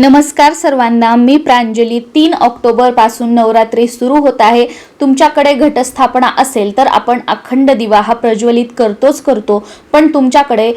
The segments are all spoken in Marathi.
नमस्कार सर्वांना मी प्रांजली. तीन ऑक्टोबरपासून नवरात्री सुरू होत आहे. तुमच्याकडे घटस्थापना असेल तर आपण अखंड दिवा हा प्रज्वलित करतोच करतो. पण तुमच्याकडे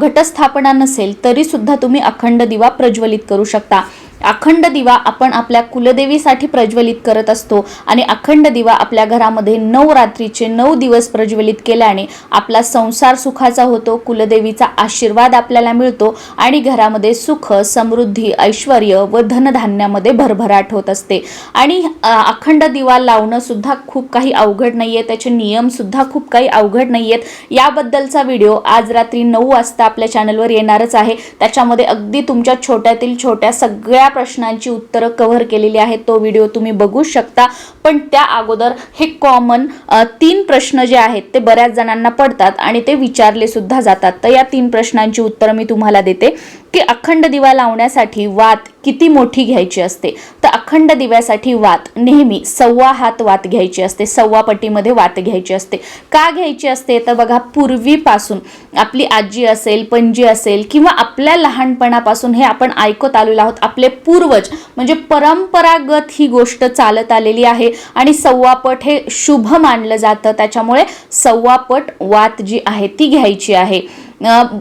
घटस्थापना नसेल तरीसुद्धा तुम्ही अखंड दिवा प्रज्वलित करू शकता. अखंड दिवा आपण आपल्या कुलदेवीसाठी प्रज्वलित करत असतो आणि अखंड दिवा आपल्या घरामध्ये नऊ रात्रीचे नऊ दिवस प्रज्वलित केल्याने आपला संसार सुखाचा होतो कुलदेवीचा आशीर्वाद आपल्याला मिळतो आणि घरामध्ये सुख समृद्धी ऐश्वर व धनधान्यामध्ये भरभराट होत असते. आणि अखंड दिवा लावणं सुद्धा खूप काही अवघड नाही आहे त्याचे नियम सुद्धा खूप काही अवघड नाही आहेत याबद्दलचा व्हिडिओ आज रात्री नऊ वाजता आपल्या चॅनलवर येणारच आहे. त्याच्यामध्ये अगदी तुमच्या छोट्यातील छोट्या सगळ्या प्रश्नांची उत्तरं कव्हर केलेली आहेत. तो व्हिडिओ तुम्ही बघू शकता. पण त्या अगोदर हे कॉमन तीन प्रश्न जे आहेत ते बऱ्याच जणांना पडतात आणि ते विचारले सुद्धा जातात. तर या तीन प्रश्नांची उत्तरं मी तुम्हाला देते. की अखंड दिवा लावण्यासाठी वात किती मोठी घ्यायची असते? तर अखंड दिव्यासाठी वात नेहमी सव्वा हात वात घ्यायची असते सव्वा पटीमध्ये वात घ्यायची असते. का घ्यायची असते? तर बघा पूर्वीपासून आपली आजी असेल पणजी असेल किंवा आपल्या लहानपणापासून हे आपण ऐकत आलेलो आहोत आपले पूर्वज म्हणजे परंपरागत ही गोष्ट चालत आलेली आहे. आणि सव्वापट हे शुभ मानलं जातं त्याच्यामुळे सव्वापट वात जी आहे ती घ्यायची आहे.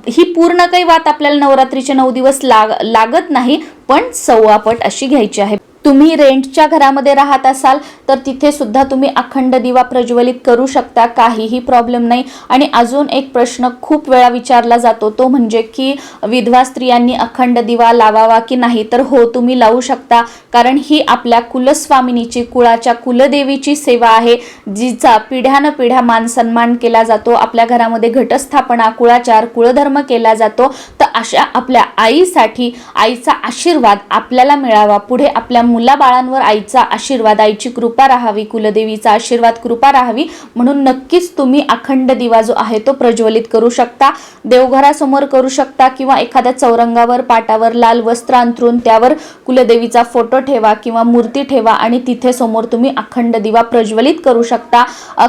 ही पूर्ण काही वात आपल्याला नवरात्रीचे नऊ दिवस लाग लागत नाही पण सव्वापट अशी घ्यायची आहे. तुम्ही रेंटच्या घरामध्ये राहत असाल तर तिथे सुद्धा तुम्ही अखंड दिवा प्रज्वलित करू शकता काहीही प्रॉब्लेम नाही. आणि अजून एक प्रश्न खूप वेळा विचारला जातो तो म्हणजे की विधवा स्त्रियांनी अखंड दिवा लावावा की नाही? तर हो तुम्ही लावू शकता कारण ही आपल्या कुलस्वामिनीची कुळाच्या कुलदेवीची सेवा आहे जिचा पिढ्यानं पिढ्या मान सन्मान केला जातो आपल्या घरामध्ये घटस्थापना कुळाचार कुळधर्म केला जातो. अशा आपल्या आईसाठी आईचा आशीर्वाद आपल्याला मिळावा. पुढे आपल्या मुलाबाळांवर आईचा आशीर्वाद आईची कृपा राहावी कुलदेवीचा आशीर्वाद कृपा राहावी म्हणून नक्कीच तुम्ही अखंड दिवा जो आहे तो प्रज्वलित करू शकता. देवघरासमोर करू शकता किंवा एखाद्या चौरंगावर पाटावर लाल वस्त्र अंतरून त्यावर कुलदेवीचा फोटो ठेवा किंवा मूर्ती ठेवा आणि तिथे समोर तुम्ही अखंड दिवा प्रज्वलित करू शकता.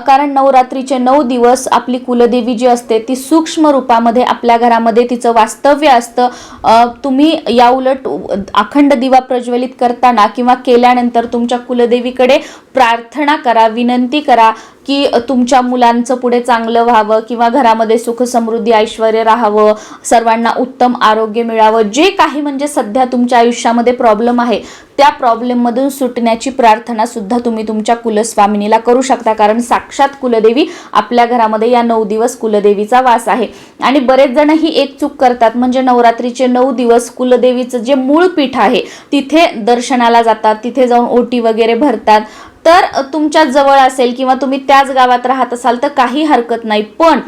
कारण नवरात्रीचे नऊ दिवस आपली कुलदेवी जी असते ती सूक्ष्म रूपामध्ये आपल्या घरामध्ये तिचं वास्तव कर्तव्य असतं. तुम्ही या उलट अखंड दिवा प्रज्वलित करताना किंवा केल्यानंतर तुमच्या कुलदेवीकडे प्रार्थना करा विनंती करा की तुमच्या मुलांचं पुढे चांगलं व्हावं किंवा घरामध्ये सुख समृद्धी ऐश्वर राहावं सर्वांना उत्तम आरोग्य मिळावं. जे काही म्हणजे सध्या तुमच्या आयुष्यामध्ये प्रॉब्लेम आहे त्या प्रॉब्लेममधून सुटण्याची प्रार्थना सुद्धा तुम्ही तुमच्या कुलस्वामिनीला करू शकता. कारण साक्षात कुलदेवी आपल्या घरामध्ये या नऊ दिवस कुलदेवीचा वास आहे. आणि बरेच जण ही एक चूक करतात. म्हणजे नवरात्रीचे नऊ दिवस कुलदेवीचं जे मूळ पीठ आहे तिथे दर्शनाला जातात तिथे जाऊन ओटी वगैरे भरतात. तर तुमच्या जवळ असेल किंवा तुम्ही त्याच गावात राहत असाल तर काही हरकत नाही. पण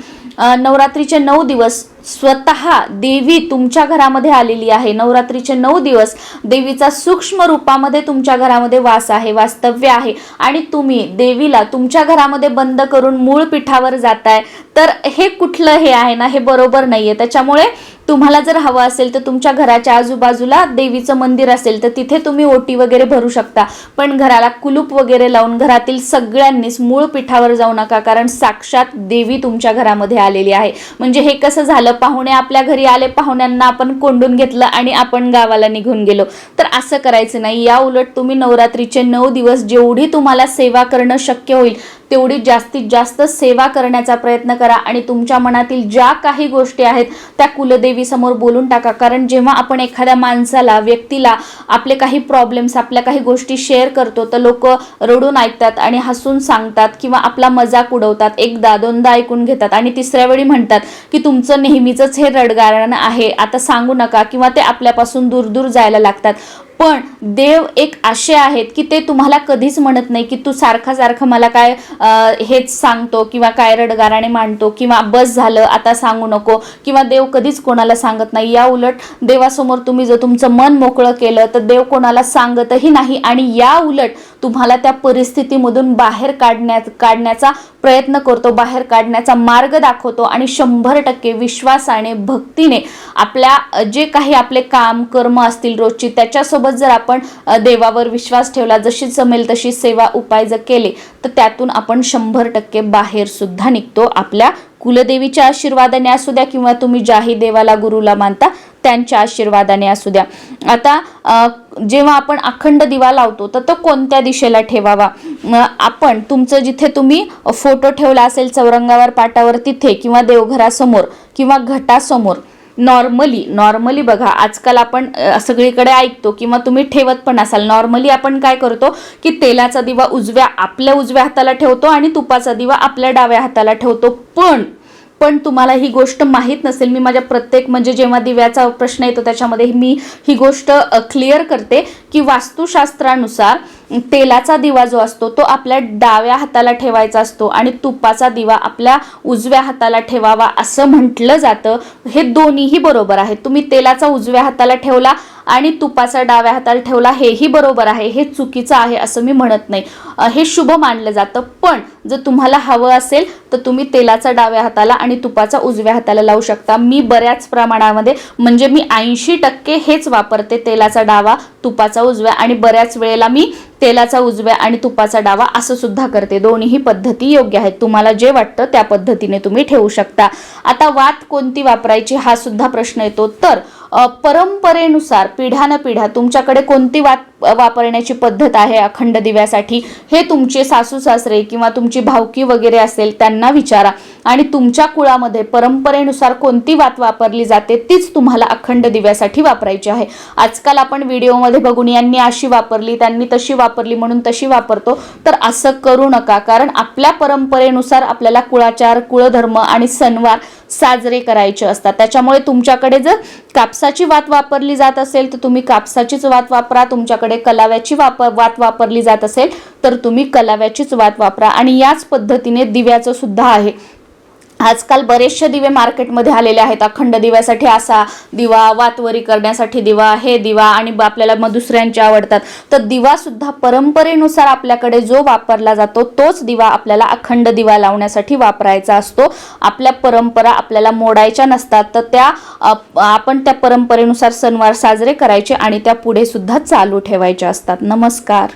नवरात्रीचे नऊ दिवस स्वतः देवी तुमच्या घरामध्ये आलेली आहे. नवरात्रीचे नऊ दिवस देवीचा सूक्ष्म रूपामध्ये तुमच्या घरामध्ये वास आहे वास्तव्य आहे. आणि तुम्ही देवीला तुमच्या घरामध्ये बंद करून मूळ पीठावर जाताय तर हे कुठलं हे आहे ना हे बरोबर नाहीये. त्याच्यामुळे तुम्हाला जर हवं असेल तर तुमच्या घराच्या आजूबाजूला देवीचं मंदिर असेल तर तिथे तुम्ही ओटी वगैरे भरू शकता. पण घराला कुलूप वगैरे लावून घरातील सगळ्यांनीच मूळ पीठावर जाऊ नका कारण साक्षात देवी तुमच्या घरामध्ये आलेली आहे. म्हणजे हे कसं झालं पाहुणे आपल्या घरी आले पाहुण्यांना आपण कोंडून घेतलं आणि आपण गावाला निघून गेलो. तर असं करायचं नाही. या उलट तुम्ही नवरात्रीचे नऊ दिवस जेवढी तुम्हाला सेवा करणं शक्य होईल तेवढी जास्तीत जास्त सेवा करण्याचा प्रयत्न करा आणि तुमच्या मनातील ज्या काही गोष्टी आहेत त्या कुलदेवी समोर बोलून टाका. कारण जेव्हा आपण एखाद्या माणसाला व्यक्तीला आपले काही प्रॉब्लेम्स आपल्या काही गोष्टी शेअर करतो तर लोक रडून ऐकतात आणि हसून सांगतात किंवा आपला मजाक उडवतात. एकदा दोनदा ऐकून घेतात आणि तिसऱ्या वेळी म्हणतात की तुमचं नेहमीचंच हे रडगारण आहे. आता सांगू नका. किंवा ते आपल्यापासून दूर दूर जायला लागतात. पण देव एक असे आहेत की ते तुम्हाला कधीच म्हणत नाही की तू सारखा सारखं मला काय हेच सांगतो किंवा काय रडगाराने मांडतो किंवा बस झालं आता सांगू नको किंवा देव कधीच कोणाला सांगत नाही. या उलट देवासमोर तुम्ही जर तुमचं मन मोकळं केलं तर देव कोणाला सांगतही नाही आणि या उलट तुम्हाला त्या परिस्थितीमधून बाहेर काढण्या काढण्याचा प्रयत्न करतो बाहेर काढण्याचा मार्ग दाखवतो आणि शंभर टक्के विश्वासाने भक्तीने आपल्या जे काही आपले काम कर्म असतील रोजची त्याच्यासोबत जर आपण देवावर विश्वास ठेवला जशी जमेल तशी सेवा उपाय जर केले तर त्यातून आपण शंभर टक्के बाहेर सुद्धा निघतो. आपल्या कुलदेवीच्या आशीर्वादाने असू द्या किंवा तुम्ही ज्याही देवाला गुरुला मानता त्यांच्या आशीर्वादाने असू द्या. आता जेव्हा आपण अखंड दिवा लावतो तर तो कोणत्या दिशेला ठेवावा? आपण तुमचं जिथे तुम्ही फोटो ठेवला असेल चौरंगावर पाटावर तिथे किंवा देवघरासमोर किंवा घटासमोर नॉर्मली नॉर्मली बघा आजकाल आपण सगळीकडे ऐकतो किंवा तुम्ही ठेवत पण असाल नॉर्मली आपण काय करतो की तेलाचा दिवा उजव्या आपल्या उजव्या हाताला ठेवतो आणि तुपाचा दिवा आपल्या डाव्या हाताला ठेवतो. पण पण तुम्हाला ही गोष्ट माहीत नसेल मी माझ्या प्रत्येक म्हणजे जेव्हा दिव्याचा प्रश्न येतो त्याच्यामध्ये मी ही गोष्ट क्लिअर करते की वास्तुशास्त्रानुसार तेलाचा दिवा जो असतो तो आपल्या डाव्या हाताला ठेवायचा असतो आणि तुपाचा दिवा आपल्या उजव्या हाताला ठेवावा असं म्हटलं जातं. हे दोन्हीही बरोबर आहे. तुम्ही तेलाचा उजव्या हाताला ठेवला आणि तुपाचा डाव्या हाताला ठेवला हेही बरोबर आहे. हे चुकीचं आहे असं मी म्हणत नाही. हे शुभ मानलं जातं. पण जर तुम्हाला हवं असेल तर तुम्ही तेलाचा डाव्या हाताला आणि तुपाचा उजव्या हाताला लावू शकता. मी बऱ्याच प्रमाणामध्ये म्हणजे मी ऐंशी टक्के हेच वापरते तेलाचा डावा. तुपाचा उजव्या आणि बऱ्याच वेळेला मी तेलाचा उजव्या आणि तुपाचा डावा असं सुद्धा करते. दोन्हीही पद्धती योग्य आहेत. तुम्हाला जे वाटतं त्या पद्धतीने तुम्ही ठेवू शकता. आता वात कोणती वापरायची हा सुद्धा प्रश्न येतो. तर परंपरेनुसार पिढ्यानं पिढ्या तुमच्याकडे कोणती वात वापरण्याची पद्धत आहे अखंड दिव्यासाठी. हे तुमचे सासू सासरे किंवा तुमची भावकी वगैरे असेल त्यांना विचारा. आणि तुमच्या कुळामध्ये परंपरेनुसार कोणती वात वापरली जाते तीच तुम्हाला अखंड दिव्यासाठी वापरायची आहे. आजकाल आपण व्हिडिओमध्ये बघून यांनी अशी वापरली त्यांनी तशी वापरली म्हणून तशी वापरतो. तर असं करू नका. कारण आपल्या परंपरेनुसार आपल्याला कुळाचार कुळधर्म आणि सणवार साजरे करायचे असतात. त्याच्यामुळे तुमच्याकडे जर कापसाची वात वापरली जात असेल तर तुम्ही कापसाचीच वात वापरा. तुमच्याकडे कलाव्याची वापर वात वापरली जात असेल तर तुम्ही कलाव्याचीच वात वापरा. आणि याच पद्धतीने दिव्याचं सुद्धा आहे. आजकाल बरेचसे दिवे मार्केटमध्ये आलेले आहेत. अखंड दिव्यासाठी असा दिवा वातवरी करण्यासाठी दिवा हे दिवा आणि ब- आपल्याला मग दुसऱ्यांचे आवडतात. तर दिवा सुद्धा परंपरेनुसार आपल्याकडे जो वापरला जातो तोच दिवा आपल्याला अखंड दिवा लावण्यासाठी वापरायचा असतो. आपल्या परंपरा आपल्याला मोडायच्या नसतात. तर त्या आपण त्या परंपरेनुसार सणवार साजरे करायचे आणि त्या पुढे सुद्धा चालू ठेवायच्या असतात. नमस्कार.